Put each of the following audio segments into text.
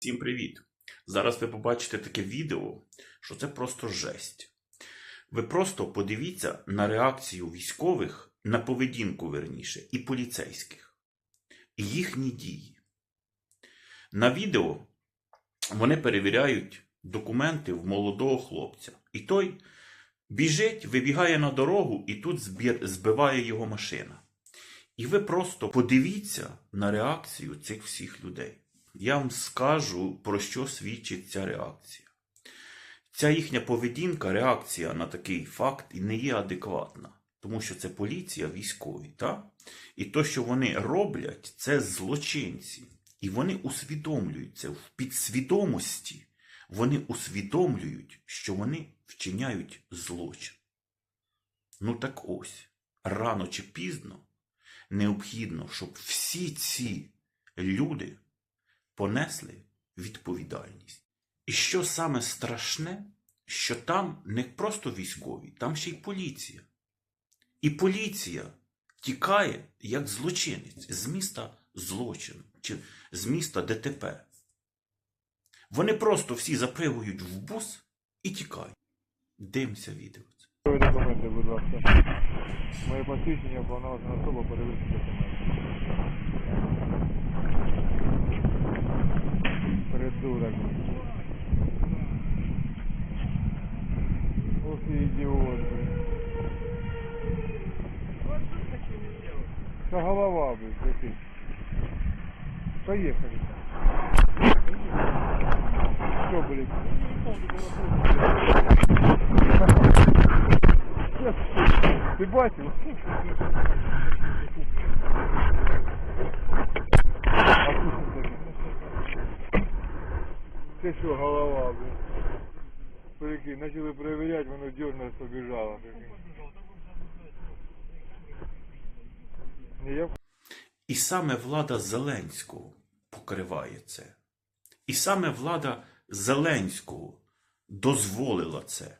Всім привіт! Зараз ви побачите таке відео, що це просто жесть. Ви просто подивіться на реакцію військових, на поведінку верніше, і поліцейських, і їхні дії. На відео вони перевіряють документи в молодого хлопця. І той біжить, вибігає на дорогу, і тут збиває його машина. І ви просто подивіться на реакцію цих всіх людей. Я вам скажу, про що свідчить ця реакція. Ця їхня поведінка, реакція на такий факт і не є адекватна, тому що це поліція, військові. Та? І то, що вони роблять, це злочинці. І вони усвідомлюють це в підсвідомості. Вони усвідомлюють, що вони вчиняють злочин. Ну так ось, рано чи пізно необхідно, щоб всі ці люди понесли відповідальність. І що саме страшне, що там не просто військові, там ще й поліція. І поліція тікає як злочинець з міста злочину чи з міста ДТП. Вони просто всі запригують в бус і тікають. Дивимося відео. Документи, будь ласка. Моє посвідчення повноважена особа перевірки документів. Ох і ідіот. блін. Та голова, блин, який. Поїхали. Що, блин? Ти бачив? А тут що таке? Це голова, блин? Прикинь, почали перевіряти, воно дернулось, я І саме влада Зеленського покриває це. І саме влада Зеленського дозволила це.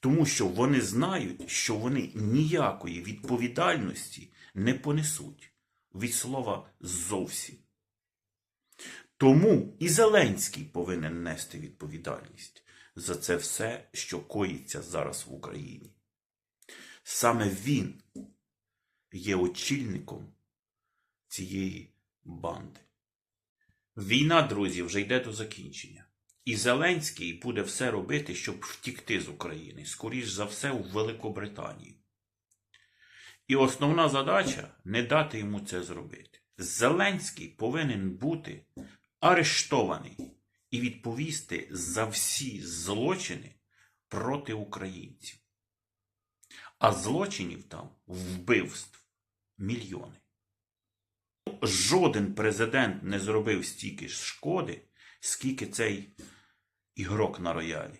Тому що вони знають, що вони ніякої відповідальності не понесуть від слова зовсім. Тому і Зеленський повинен нести відповідальність за це все, що коїться зараз в Україні. Саме він є очільником цієї банди. Війна, друзі, вже йде до закінчення. І Зеленський буде все робити, щоб втікти з України, скоріш за все, у Великобританію. І основна задача не дати йому це зробити. Зеленський повинен бути арештований і відповісти за всі злочини проти українців. А злочинів там вбивств мільйони. Жоден президент не зробив стільки шкоди, скільки цей ігрок на роялі.